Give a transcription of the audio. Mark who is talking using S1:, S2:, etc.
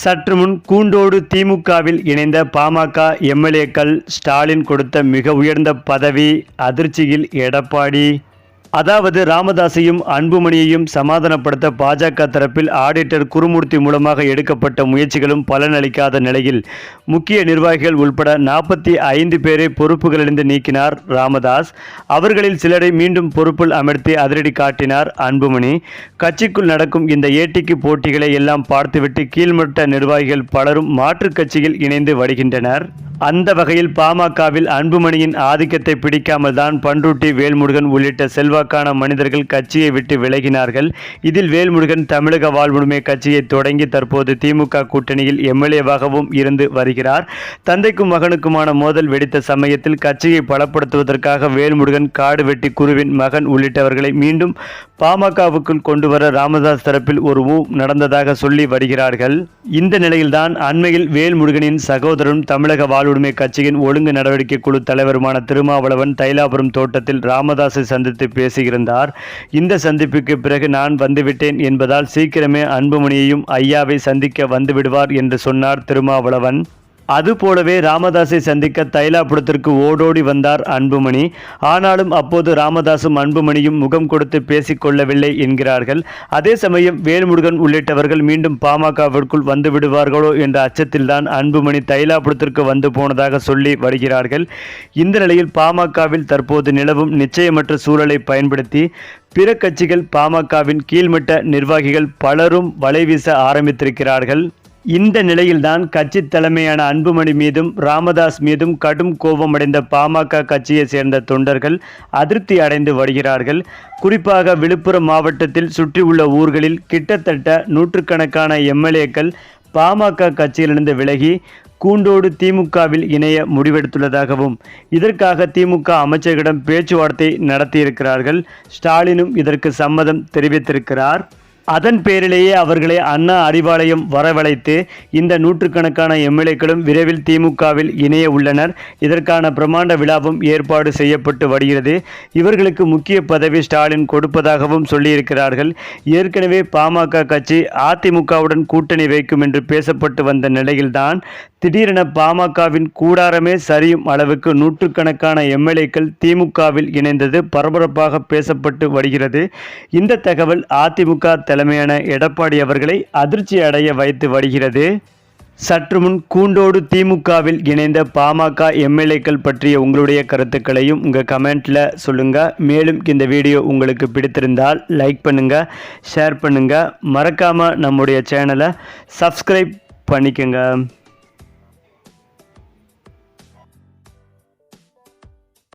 S1: சற்று முன் கூண்டோடு திமுகவில் இணைந்த பாமக எம்எல்ஏக்கள் ஸ்டாலின் கொடுத்த மிக உயர்ந்த பதவி அதிர்ச்சியில் எடப்பாடி. அதாவது ராமதாஸையும் அன்புமணியையும் சமாதானப்படுத்த பாஜக தரப்பில் ஆடிட்டர் குருமூர்த்தி மூலமாக எடுக்கப்பட்ட முயற்சிகளும் பலனளிக்காத நிலையில் முக்கிய நிர்வாகிகள் உள்பட நாற்பத்தி ஐந்து பேரை பொறுப்புகளிலிருந்து நீக்கினார் ராமதாஸ். அவர்களில் சிலரை மீண்டும் பொறுப்பில் அமர்த்தி அதிரடி காட்டினார் அன்புமணி. கட்சிக்குள் நடக்கும் இந்த ஏட்டிக்கு போட்டிகளை எல்லாம் பார்த்துவிட்டு கீழ்மட்ட நிர்வாகிகள் பலரும் மாற்றுக் கட்சியில் இணைந்து வருகின்றனர் அந்த வகையில் பாமகவில் அன்புமணியின் ஆதிக்கத்தை பிடிக்காமல் தான் பண்ருட்டி வேல்முருகன் உள்ளிட்ட செல்வாக்கான மனிதர்கள் கட்சியை விட்டு விலகினார்கள். இதில் வேல்முருகன் தமிழக வாழ்வுரிமை கட்சியை தொடங்கி தற்போது திமுக கூட்டணியில் எம்எல்ஏவாகவும் இருந்து வருகிறார். தந்தைக்கும் மகனுக்குமான மோதல் வெடித்த சமயத்தில் கட்சியை பலப்படுத்துவதற்காக வேல்முருகன் காடு வெட்டி குருவின் மகன் உள்ளிட்டவர்களை மீண்டும் பாமகவுக்குள் கொண்டு வர ராமதாஸ் தரப்பில் ஒரு ஊ நடந்ததாக சொல்லி வருகிறார்கள். இந்த நிலையில்தான் அண்மையில் வேல்முருகனின் சகோதரரும் தமிழக வாழ் வாழ்வுரிமை கட்சியின் ஒழுங்கு நடவடிக்கை குழு தலைவருமான திருமாவளவன் தைலாபுரம் தோட்டத்தில் ராமதாஸை சந்தித்து பேசியிருந்தார். இந்த சந்திப்புக்கு பிறகு நான் வந்துவிட்டேன் என்பதால் சீக்கிரமே அன்புமணியையும் ஐயாவை சந்திக்க வந்துவிடுவார் என்று சொன்னார் திருமாவளவன். அதுபோலவே ராமதாஸை சந்திக்க தைலாபுரத்திற்கு ஓடோடி வந்தார் அன்புமணி. ஆனாலும் அப்போது ராமதாசும் அன்புமணியும் முகம் கொடுத்து பேசிக்கொள்ளவில்லை என்கிறார்கள். அதே சமயம் வேல்முருகன் உள்ளிட்டவர்கள் மீண்டும் பாமகவிற்குள் வந்து விடுவார்களோ என்ற அச்சத்தில்தான் அன்புமணி தைலாபுரத்திற்கு வந்து போனதாக சொல்லி வருகிறார்கள். இந்த நிலையில் பாமகவில் தற்போது நிலவும் நிச்சயமற்ற சூழலை பயன்படுத்தி பிற கட்சிகள் பாமகவின் கீழ்மட்ட நிர்வாகிகள் பலரும் வலைவீச ஆரம்பித்திருக்கிறார்கள். இந்த நிலையில்தான் கட்சி தலைமையான அன்புமணி மீதும் ராமதாஸ் மீதும் கடும் கோபமடைந்த பாமக கட்சியை சேர்ந்த தொண்டர்கள் அதிருப்தி அடைந்து வருகிறார்கள். குறிப்பாக விழுப்புரம் மாவட்டத்தில் சுற்றியுள்ள ஊர்களில் கிட்டத்தட்ட நூற்றுக்கணக்கான எம்எல்ஏக்கள் பாமக கட்சியிலிருந்து விலகி கூண்டோடு திமுகவில் இணைய முடிவெடுத்துள்ளதாகவும் இதற்காக திமுக அமைச்சர்களிடம் பேச்சுவார்த்தை நடத்தியிருக்கிறார்கள். ஸ்டாலினும் இதற்கு சம்மதம் தெரிவித்திருக்கிறார். அதன் பேரிலேயே அவர்களை அண்ணா அறிவாலயம் வரவழைத்து இந்த நூற்றுக்கணக்கான எம்எல்ஏக்களும் விரைவில் திமுகவில் இணைய உள்ளனர். இதற்கான பிரமாண்ட விழாவும் ஏற்பாடு செய்யப்பட்டு வருகிறது. இவர்களுக்கு முக்கிய பதவி ஸ்டாலின் கொடுப்பதாகவும் சொல்லியிருக்கிறார்கள். ஏற்கனவே பாமக கட்சி அதிமுகவுடன் கூட்டணி வைக்கும் என்று பேசப்பட்டு வந்த நிலையில்தான் திடீரென பாமகவின் கூடாரமே சரியும் அளவுக்கு நூற்றுக்கணக்கான எம்எல்ஏக்கள் திமுகவில் இணைந்தது பரபரப்பாக பேசப்பட்டு வருகிறது. இந்த தகவல் அதிமுக தலைமையான எடப்பாடி அவர்களை அதிர்ச்சி அடைய வைத்து வருகிறது. சற்று முன் கூண்டோடு திமுகவில் இணைந்த பாமக எம்எல்ஏக்கள் பற்றிய உங்களுடைய கருத்துக்களையும் உங்கள் கமெண்ட்டில் சொல்லுங்கள் மேலும் இந்த வீடியோ உங்களுக்கு பிடித்திருந்தால் லைக் பண்ணுங்கள் ஷேர் பண்ணுங்கள் மறக்காமல் நம்முடைய சேனலை சப்ஸ்கிரைப் பண்ணிக்கோங்க.